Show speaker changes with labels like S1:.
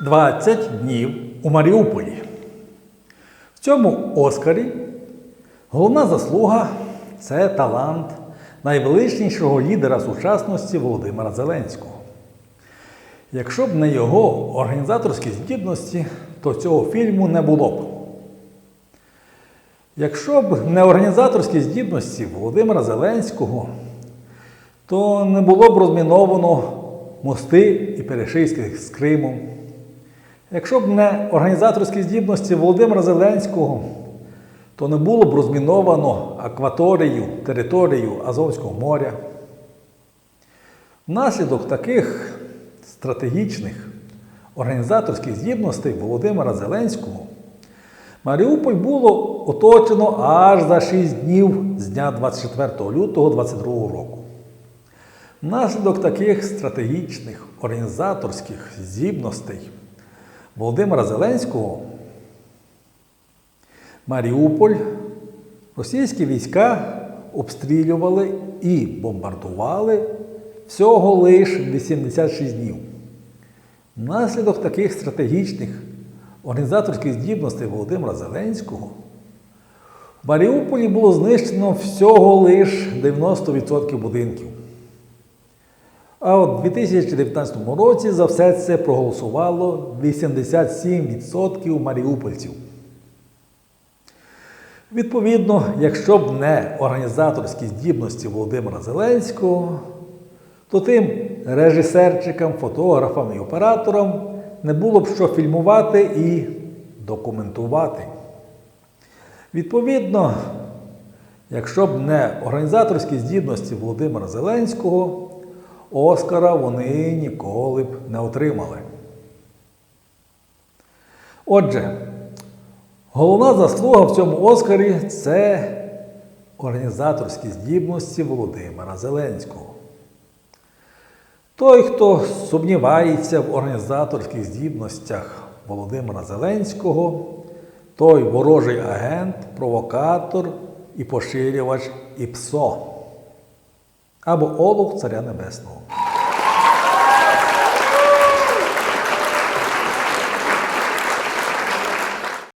S1: 20 днів у Маріуполі. В цьому Оскарі головна заслуга це талант найвеличнішого лідера сучасності Володимира Зеленського. Якщо б не його організаторські здібності, то цього фільму не було б. Якщо б не організаторські здібності Володимира Зеленського, то не було б розміновано мости і перешийських з Кримом. Якщо б не організаторські здібності Володимира Зеленського, то не було б розміновано акваторію, територію Азовського моря. Внаслідок таких стратегічних організаторських здібностей Володимира Зеленського Маріуполь було оточено аж за 6 днів з дня 24 лютого 2022 року. Внаслідок таких стратегічних організаторських здібностей Володимира Зеленського Маріуполь російські війська обстрілювали і бомбардували всього лиш 86 днів. Внаслідок таких стратегічних організаторських здібностей Володимира Зеленського в Маріуполі було знищено всього лиш 90% будинків. А от у 2019 році за все це проголосувало 87% маріупольців. Відповідно, якщо б не організаторські здібності Володимира Зеленського, то тим режисерчикам, фотографам і операторам не було б що фільмувати і документувати. Відповідно, якщо б не організаторські здібності Володимира Зеленського, Оскара вони ніколи б не отримали. Отже, головна заслуга в цьому Оскарі це організаторські здібності Володимира Зеленського. Той, хто сумнівається в організаторських здібностях Володимира Зеленського, той ворожий агент, провокатор і поширювач ІПСО або Олух Царя Небесного.